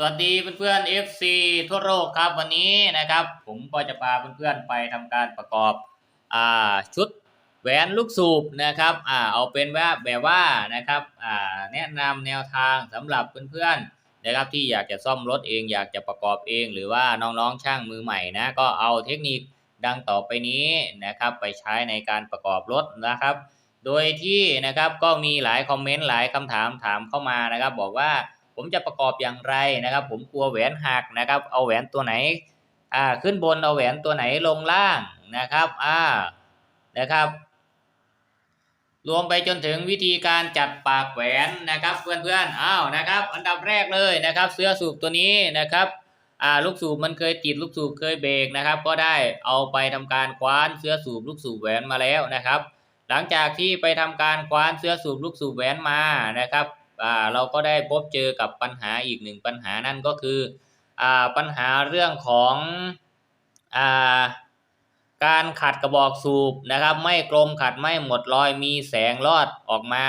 สวัสดีเพื่อนๆ FC ทั่วโลกครับวันนี้นะครับ ผมก็จะพาเพื่อนๆไปทำการประกอบอ่าชุดแหวนลูกสูบนะครับอ่าเอาเป็นว่าแบบว่านะครับอ่าแนะนำแนวทางสำหรับเพื่อนๆนะครับที่อยากจะซ่อมรถเองอยากจะประกอบเอง หรือว่าน้องๆช่างมือใหม่นะก็เอาเทคนิคดังต่อไปนี้นะครับไปใช้ในการประกอบรถนะครับ โดยที่นะครับก็มีหลายคอมเมนต์หลายคำถามถามเข้ามานะครับ บอกว่า ผมจะประกอบอย่างไรนะครับ ผมกลัวแหวนหักนะครับ เอาแหวนตัวไหนอ่าขึ้นบนเอาแหวนตัวไหนลงล่างนะครับอ่านะครับ รวมไปจนถึงวิธีการจัดปากแหวนนะครับ เพื่อนๆอ้าวนะครับ อันดับแรกเลยนะครับ เสื้อสูบตัวนี้นะครับอ่าลูกสูบมันเคยติดลูกสูบเคยเบรกนะครับ ก็ได้เอาไปทำการคว้านเสื้อสูบลูกสูบแหวนมาแล้วนะครับ หลังจากที่ไปทำการคว้านเสื้อสูบลูกสูบแหวนมานะครับ อ่าเราก็ได้พบเจอกับปัญหาอีกหนึ่งปัญหานั่นก็คืออ่าปัญหาเรื่องของอ่าการขัดกระบอกสูบนะครับ ไม่กลมขัดไม่หมดรอยมีแสงรอดออกมา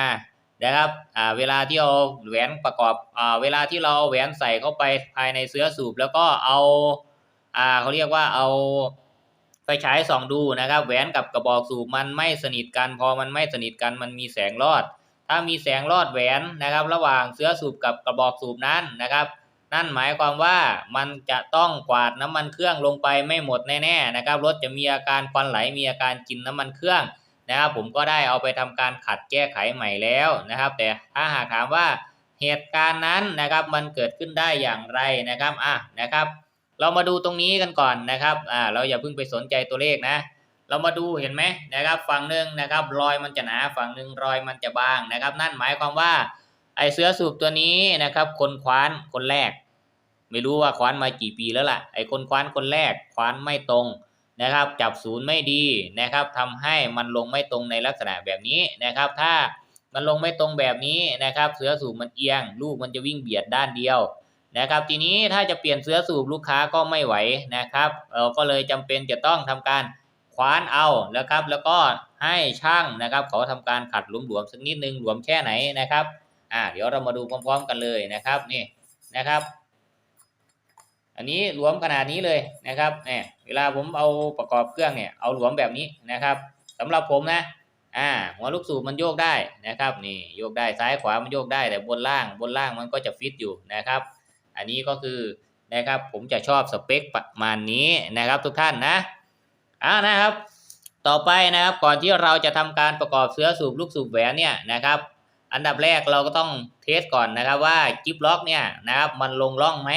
นะครับอ่าเวลาที่เอาแหวนประกอบอ่าเวลาที่เราเอาแหวนใส่เข้าไปภายในเสื้อสูบ แล้วก็เอาอ่าเขาเรียกว่าเอาไฟฉายส่องดูนะครับ แหวนกับกระบอกสูบมันไม่สนิทกัน พอมันไม่สนิทกันมันมีแสงรอด ถ้ามีแสงรอดแหวนนะครับ ระหว่างเสื้อสูบกับกระบอกสูบนั้นนะครับ นั่นหมายความว่ามันจะต้องกวาดน้ำมันเครื่องลงไปไม่หมดแน่ๆนะครับรถจะมีอาการควันไหลมีอาการกินน้ำมันเครื่องนะครับผมก็ได้เอาไปทำการขัดแก้ไขใหม่แล้วนะครับ แต่ถ้าหากถามว่าเหตุการณ์นั้นนะครับมันเกิดขึ้นได้อย่างไรนะครับอะนะครับ เรามาดูตรงนี้กันก่อนนะครับอ่าเราอย่าเพิ่งไปสนใจตัวเลขนะ เรามาดูเห็นไหมนะครับฝั่งหนึ่งนะครับรอยมันจะหนาฝั่งหนึ่งรอยมันจะบางนะครับ นั่นหมายความว่าไอเสื้อสูบตัวนี้นะครับ คนคว้านคนแรก ไม่รู้ว่าคว้านมากี่ปีแล้วล่ะไอคนคว้านคนแรกคว้านไม่ตรงนะครับ จับศูนย์ไม่ดีนะครับทำให้มันลงไม่ตรงในลักษณะแบบนี้นะครับ ถ้ามันลงไม่ตรงแบบนี้นะครับ เสื้อสูบมันเอียง ลูกมันจะวิ่งเบียดด้านเดียวนะครับ ทีนี้ถ้าจะเปลี่ยนเสื้อสูบลูกค้าก็ไม่ไหวนะครับเราก็เลยจำเป็นจะต้องทำการ คว้านเอาแล้วครับ แล้วก็ให้ช่างนะครับ เขาทำการขัดหลวมๆสักนิดนึงหลวมแค่ไหนนะครับอ่าเดี๋ยวเรามาดูพร้อม ๆ กันเลยนะครับนี่นะครับ อันนี้หลวมขนาดนี้เลยนะครับเนี่ยเวลาผมเอาประกอบเครื่องเนี่ยเอาหลวมแบบนี้นะครับสำหรับผมนะอ่าหัวลูกสูบมันโยกได้นะครับนี่โยกได้ซ้ายขวามันโยกได้แต่บนล่างบนล่างมันก็จะฟิตอยู่นะครับ อันนี้ก็คือนะครับผมจะชอบสเปคประมาณนี้นะครับทุกท่านนะ อ่านะครับ ต่อไปนะครับก่อนที่เราจะทำการประกอบเสื้อสูบลูกสูบแหวนเนี่ยนะครับ อันดับแรกเราก็ต้องเทสก่อนนะครับว่าจิ๊บล็อกเนี่ยนะครับมันลงร่องไหม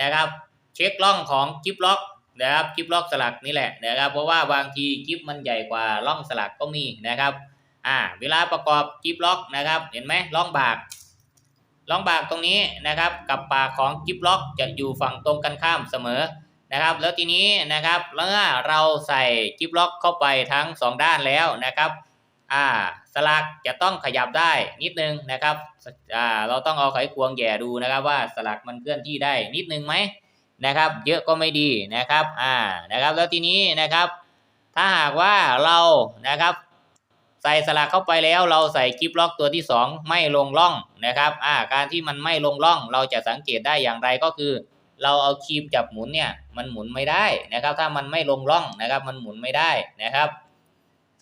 นะครับ เช็คร่องของจิ๊บล็อกนะครับจิ๊บล็อกสลักนี่แหละนะครับ เพราะว่าบางทีจิ๊บมันใหญ่กว่าร่องสลักก็มีนะครับอ่าเวลาประกอบจิ๊บล็อกนะครับ เห็นไหมร่องบากร่องบากตรงนี้นะครับ กับปากของกิฟล็อกจะอยู่ฝั่งตรงกันข้ามเสมอ นะครับ แล้วทีนี้นะครับเมื่อเราใส่กิฟล็อกเข้าไปทั้งสองด้านแล้วนะครับอ่าสลักจะต้องขยับได้นิดนึงนะครับอ่าเราต้องเอาไขควงแหย่ดูนะครับ ว่าสลักมันเคลื่อนที่ได้นิดนึงไหมนะครับ เยอะก็ไม่ดีนะครับอ่านะครับ แล้วทีนี้นะครับ ถ้าหากว่าเรานะครับ ใส่สลักเข้าไปแล้ว เราใส่คลิปล็อกตัวที่สองไม่ลงร่องนะครับอ่าการที่มันไม่ลงร่องเราจะสังเกตได้อย่างไรก็คือ เราเอาครีมจับหมุนเนี่ยมันหมุนไม่ได้นะครับ ถ้ามันไม่ลงร่องนะครับ มันหมุนไม่ได้นะครับ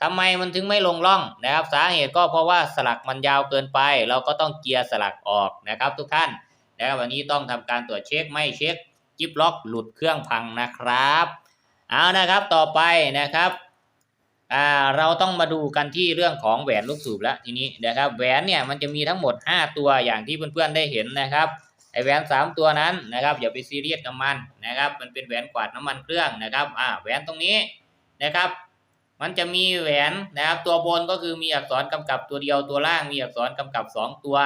ทำไมมันถึงไม่ลงร่องนะครับ สาเหตุก็เพราะว่าสลักมันยาวเกินไป เราก็ต้องเกียร์สลักออกนะครับ ทุกท่านนะครับวันนี้ต้องทำการตรวจเช็คไม่เช็คจิบล็อกหลุดเครื่องพังนะครับเอานะครับต่อไปนะครับอ่าเราต้องมาดูกันที่เรื่องของแหวนลูกสูบแล้วทีนี้นะครับแหวนเนี่ยมันจะมีทั้งหมด 5 ตัวอย่างที่เพื่อนๆได้เห็นนะครับ ไอแหวน3ตัวนั้นนะครับอย่าไปซีเรียสกับมันนะครับ มันเป็นแหวนกวาดน้ำมันเครื่องนะครับอ่าแหวนตรงนี้นะครับ มันจะมีแหวนนะครับ ตัวบนก็คือมีอักษรกำกับตัวเดียวตัวล่างมีอักษรกำกับ 2 ตัว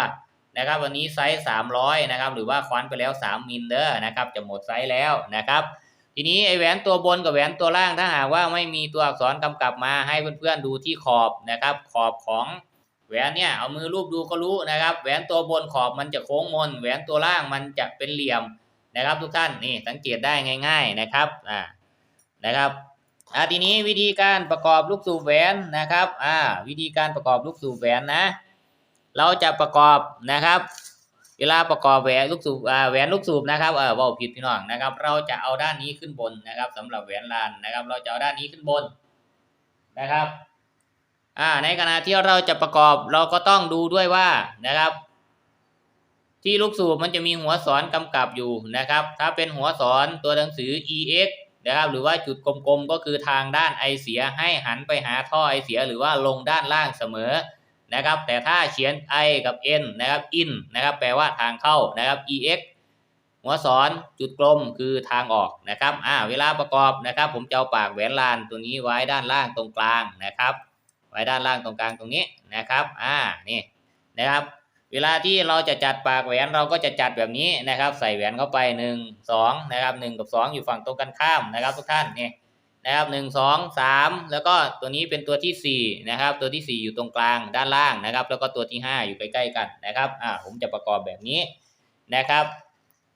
นะครับ วันนี้ไซส์300นะครับ หรือว่าคว้านไปแล้ว 3มิลเดอร์นะครับ จะหมดไซส์แล้วนะครับ ทีนี้ไอแหวนตัวบนกับแหวนตัวล่างถ้าหากว่าไม่มีตัวอักษรกำกับมาให้เพื่อนๆดูที่ขอบนะครับ ขอบของ แหวนเนี่ยเอามือรูปดูก็รู้นะครับ แหวนตัวบนขอบมันจะโค้งมน แหวนตัวล่างมันจะเป็นเหลี่ยมนะครับ ทุกท่านนี่สังเกตได้ง่าย ๆนะครับอ่านะครับอ่าทีนี้วิธีการประกอบลูกสูบแหวนนะครับอ่าวิธีการประกอบลูกสูบแหวนนะ เราจะประกอบนะครับ เวลาประกอบแหวนลูกสูบอ่าแหวนลูกสูบนะครับเออว่าผิดพี่น้องนะครับ เราจะเอาด้านนี้ขึ้นบนนะครับสำหรับแหวนลานนะครับ เราจะเอาด้านนี้ขึ้นบนนะครับ อ่าในขณะที่เราจะประกอบเราก็ต้องดูด้วยว่านะครับ ที่ลูกสูบมันจะมีหัวสอนกำกับอยู่นะครับ ถ้าเป็นหัวสอนตัวหนังสือ ex นะครับ หรือว่าจุดกลมๆก็คือทางด้านไอเสียให้หันไปหาท่อไอเสียหรือว่าลงด้านล่างเสมอนะครับ แต่ถ้าเขียน i กับ n นะครับ in นะครับ แปลว่าทางเข้านะครับ ex หัวสอนจุดกลมคือทางออกนะครับ อ่า เวลาประกอบนะครับ ผมจะเอาปากแหวนลานตัวนี้ไว้ด้านล่างตรงกลางนะครับ ไว้ด้านล่างตรงกลางตรงนี้นะครับ อ่า นี่นะครับ เวลาที่เราจะจัดปากแหวนเราก็จะจัดแบบนี้นะครับ ใส่แหวนเข้าไปหนึ่งสองนะครับหนึ่งกับสองอยู่ฝั่งตรงกันข้ามนะครับ ทุกท่านนี่นะครับหนึ่งสองสามแล้วก็ตัวนี้เป็นตัวที่สี่นะครับ ตัวที่สี่อยู่ตรงกลางด้านล่างนะครับ แล้วก็ตัวที่ห้าอยู่ใกล้ๆกันนะครับ อ่า ผมจะประกอบแบบนี้นะครับ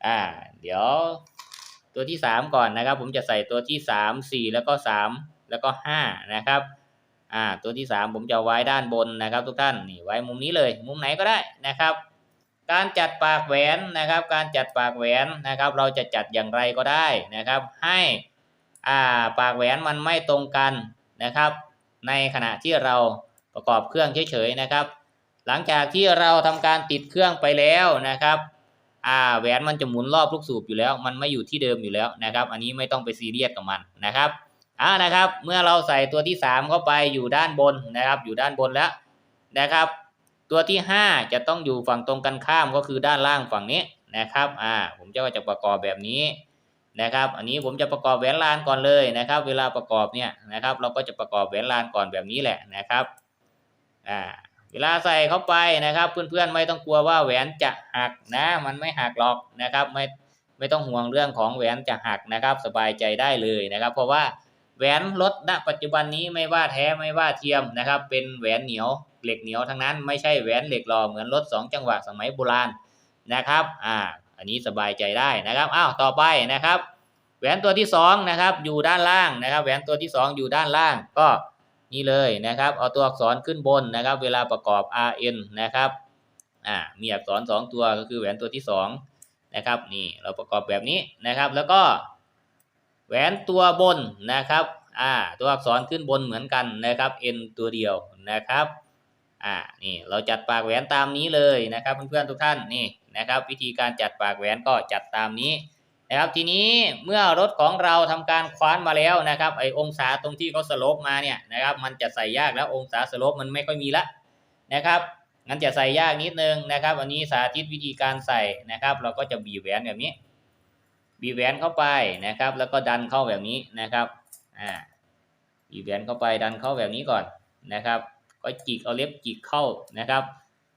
อ่า เดี๋ยวตัวที่สามก่อนนะครับ ผมจะใส่ตัวที่สามสี่แล้วก็สามแล้วก็ห้านะครับ อ่าตัวที่สามผมจะไว้ด้านบนนะครับทุกท่านนี่ไว้มุมนี้เลย มุมไหนก็ได้นะครับ การจัดปากแหวนนะครับ การจัดปากแหวนนะครับ เราจะจัดอย่างไรก็ได้นะครับ ให้อ่าปากแหวนมันไม่ตรงกันนะครับ ในขณะที่เราประกอบเครื่องเฉยๆนะครับ หลังจากที่เราทำการติดเครื่องไปแล้วนะครับอ่าแหวนมันจะหมุนรอบลูกสูบอยู่แล้ว มันไม่อยู่ที่เดิมอยู่แล้วนะครับ อันนี้ไม่ต้องไปซีเรียสกับมันนะครับ อ่านะครับ เมื่อเราใส่ตัวที่สามเข้าไปอยู่ด้านบนนะครับ อยู่ด้านบนแล้วนะครับ ตัวที่ห้าจะต้องอยู่ฝั่งตรงกันข้ามก็คือด้านล่างฝั่งนี้นะครับอ่าผมจะว่าจะประกอบแบบนี้นะครับ อันนี้ผมจะประกอบแหวนลานก่อนเลยนะครับ เวลาประกอบเนี่ยนะครับ เราก็จะประกอบแหวนลานก่อนแบบนี้แหละนะครับอ่าเวลาใส่เข้าไปนะครับ เพื่อนๆไม่ต้องกลัวว่าแหวนจะหักนะ มันไม่หักหรอกนะครับ ไม่ไม่ต้องห่วงเรื่องของแหวนจะหักนะครับ สบายใจได้เลยนะครับ เพราะว่า แหวนรถณปัจจุบันนี้ไม่ว่าแท้ไม่ว่าเทียมนะครับ เป็นแหวนเหนียวเหล็กเหนียวทั้งนั้น ไม่ใช่แหวนเหล็กหล่อเหมือนรถสองจังหวะสมัยโบราณนะครับอ่าอันนี้สบายใจได้นะครับอ้าวต่อไปนะครับ แหวนตัวที่สองนะครับอยู่ด้านล่างนะครับ แหวนตัวที่สองอยู่ด้านล่างก็นี่เลยนะครับเอาตัวอักษรขึ้นบนนะครับ เวลาประกอบ RN นะครับอ่ามีอักษรสองตัวก็คือแหวนตัวที่สองนะครับนี่เราประกอบแบบนี้นะครับ แล้วก็ แหวนตัวบนนะครับอ่าตัวอักษรขึ้นบนเหมือนกันนะครับ n ตัวเดียวนะครับอ่านี่เราจัดปากแหวนตามนี้เลยนะครับเพื่อนๆทุกท่านนี่นะครับ วิธีการจัดปากแหวนก็จัดตามนี้นะครับทีนี้เมื่อรถของเราทำการคว้านมาแล้วนะครับไอองศาตรงที่เขาสลปมาเนี่ยนะครับมันจะใส่ยากแล้วองศาสลปมันไม่ค่อยมีละนะครับงั้นจะใส่ยากนิดนึงนะครับ อันนี้สาธิตวิธีการใส่นะครับ เราก็จะบีบแหวนแบบนี้ บีแหวนเข้าไปนะครับ แล้วก็ดันเข้าแบบนี้นะครับอ่าบีแหวนเข้าไปดันเข้าแบบนี้ก่อนนะครับ ก็จิกเอาเล็บจิกเข้านะครับ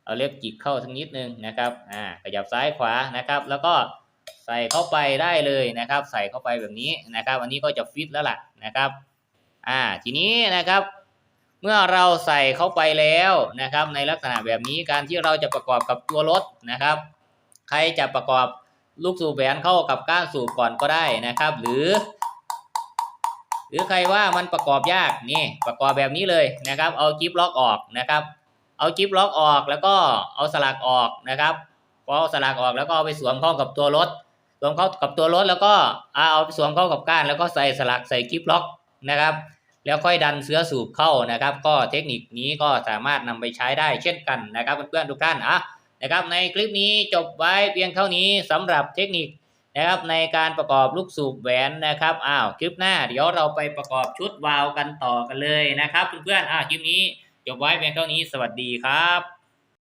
เอาเล็บจิกเข้าทั้งนิดนึงนะครับอ่าขยับซ้ายขวานะครับ แล้วก็ใส่เข้าไปได้เลยนะครับ ใส่เข้าไปแบบนี้นะครับ อันนี้ก็จะฟิตแล้วล่ะนะครับอ่าทีนี้นะครับ เมื่อเราใส่เข้าไปแล้วนะครับ ในลักษณะแบบนี้การที่เราจะประกอบกับตัวรถนะครับ ใครจะประกอบ ลูกสูบแหวนเข้ากับก้านสูบก่อนก็ได้นะครับ หรือ หรือใครว่ามันประกอบยากนี่ประกอบแบบนี้เลยนะครับ เอาจิ๊บล็อกออกนะครับ เอาจิ๊บล็อกออกแล้วก็เอาสลักออกนะครับพอเอาสลักออกแล้วก็เอาไปสวมเข้ากับตัวรถสวมเข้ากับตัวรถแล้วก็เอาไปสวมเข้ากับก้าน แล้วก็ใส่สลักใส่จิ๊บล็อกนะครับ แล้วค่อยดันเสื้อสูบเข้านะครับ ก็เทคนิคนี้ก็สามารถนำไปใช้ได้เช่นกันนะครับเพื่อนๆทุกท่านอะ นะครับในคลิปนี้จบไว้เพียงเท่านี้สำหรับเทคนิคนะครับในการประกอบลูกสูบแหวนนะครับอ้าวคลิปหน้าเดี๋ยวเราไปประกอบชุดวาล์วกันต่อกันเลยนะครับเพื่อนๆอะคลิปนี้จบไว้เพียงเท่านี้สวัสดีครับ